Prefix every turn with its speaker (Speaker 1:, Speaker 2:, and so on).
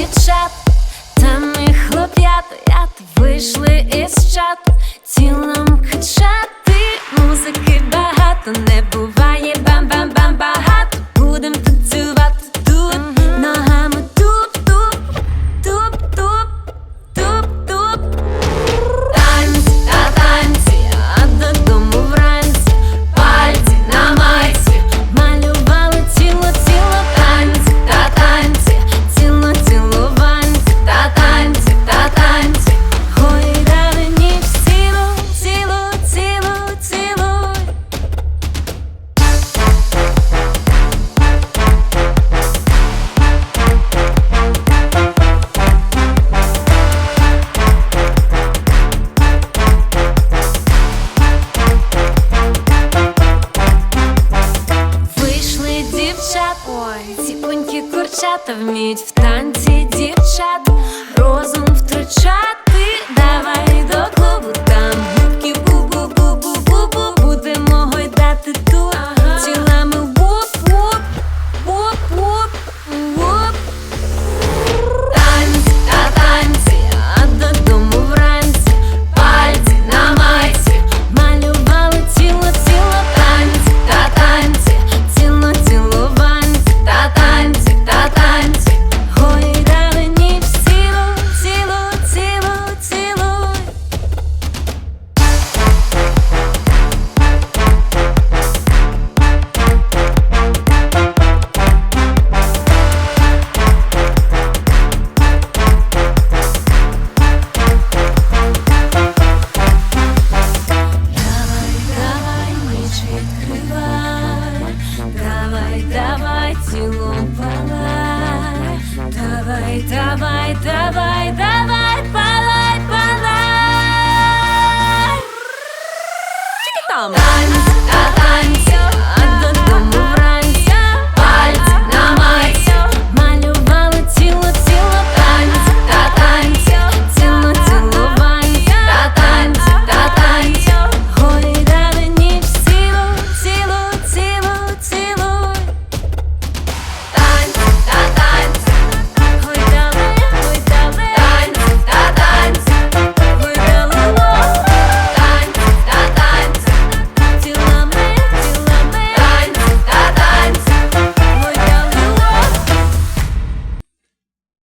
Speaker 1: дівчат, та ми хлоп'ята, вийшли із чату. дівчата вміють в танці дівчат, розум втрачати. открывай Давай, давай, тело полай Давай, давай, давай, давай,
Speaker 2: полай,
Speaker 1: полай Танец,